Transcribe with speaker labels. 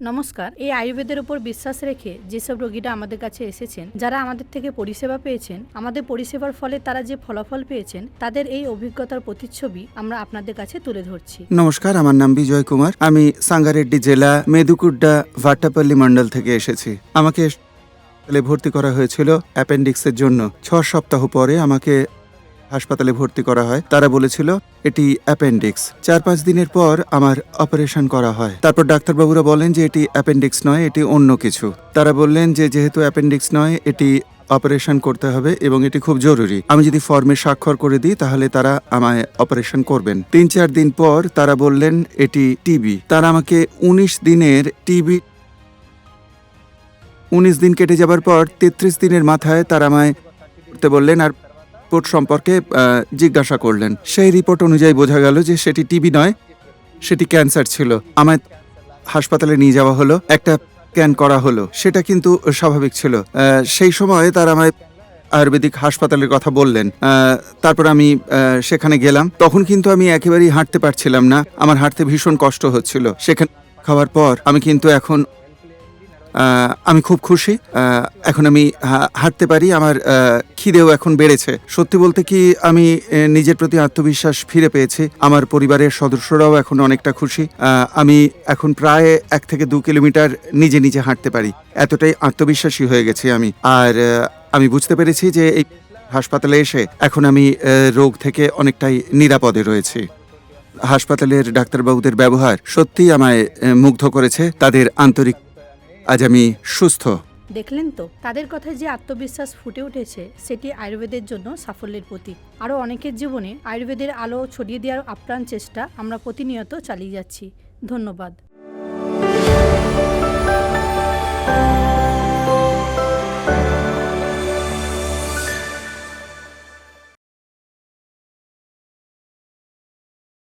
Speaker 1: নমস্কার, এই আয়ুর্বেদের উপর বিশ্বাস রেখে যেসব রোগীরা আমাদের কাছে এসেছেন, যারা আমাদের থেকে পরিষেবা পেয়েছেন, আমাদের পরিষেবার ফলে তারা যে ফলাফল পেয়েছেন, তাদের এই অভিজ্ঞতার প্রতিচ্ছবি আমরা আপনাদের কাছে তুলে ধরছি।
Speaker 2: নমস্কার, আমার নাম বিজয় কুমার। আমি সাঙ্গারেড্ডি জেলা মেদুকুড্ডা ভাট্টাপল্লী মন্ডল থেকে এসেছি। আমাকে ভর্তি করা হয়েছিল অ্যাপেন্ডিক্সের জন্য। ছ সপ্তাহ পরে আমাকে হাসপাতালে ভর্তি করা হয়। তারা বলেছিল, এটি অ্যাপেন্ডিক্স। চার পাঁচ দিনের পর আমার অপারেশন করা হয়। তারপর ডাক্তারবাবুরা বলেন যে, এটি অ্যাপেন্ডিক্স নয়, এটি অন্য কিছু। তারা বললেন যে, যেহেতু অ্যাপেন্ডিক্স নয়, এটি অপারেশন করতে হবে এবং এটি খুব জরুরি। আমি যদি ফর্মে স্বাক্ষর করে দিই, তাহলে তারা আমায় অপারেশন করবেন। তিন চার দিন পর তারা বললেন, এটি টিবি। তারা আমাকে উনিশ দিনের টিবি, উনিশ দিন কেটে যাবার পর তেত্রিশ দিনের মাথায় তারা আমায় করতে বললেন আর রিপোর্ট সম্পর্কে জিজ্ঞাসা করলেন। সেই রিপোর্ট অনুযায়ী বোঝা গেল যে সেটি টিবি নয়, সেটি ক্যান্সার ছিল। আমায় হাসপাতালে নিয়ে যাওয়া হলো, একটা স্ক্যান করা হলো, সেটা কিন্তু স্বাভাবিক ছিল। সেই সময় তার আমায় আয়ুর্বেদিক হাসপাতালের কথা বললেন। তারপর আমি সেখানে গেলাম। তখন কিন্তু আমি একেবারেই হাঁটতে পারছিলাম না। আমার হাঁটতে ভীষণ কষ্ট হচ্ছিল। সেখানে খাওয়ার পর আমি কিন্তু এখন আমি খুব খুশি। এখন আমি হাঁটতে পারি। আমার খিদেও এখন বেড়েছে। সত্যি বলতে কি আমি নিজের প্রতি আত্মবিশ্বাস ফিরে পেয়েছি। আমার পরিবারের সদস্যরাও এখন অনেকটা খুশি। আমি এখন প্রায় এক থেকে দু কিলোমিটার নিজে নিজে হাঁটতে পারি। এতটাই আত্মবিশ্বাসী হয়ে গেছি আমি। আর আমি বুঝতে পেরেছি যে এই হাসপাতালে এসে এখন আমি রোগ থেকে অনেকটাই নিরাপদে রয়েছি। হাসপাতালের ডাক্তারবাবুদের ব্যবহার সত্যিই আমায় মুগ্ধ করেছে। তাদের আন্তরিক আজ আমি সুস্থ।
Speaker 1: দেখলেন তো, তাদের কথায় যে আত্মবিশ্বাস ফুটে উঠেছে, সেটি আয়ুর্বেদের জন্য সাফল্যের প্রতীক। আরও অনেকের জীবনে আয়ুর্বেদের আলো ছড়িয়ে দেওয়ার আপ্রাণ চেষ্টা আমরা প্রতিনিয়ত চালিয়ে যাচ্ছি। ধন্যবাদ।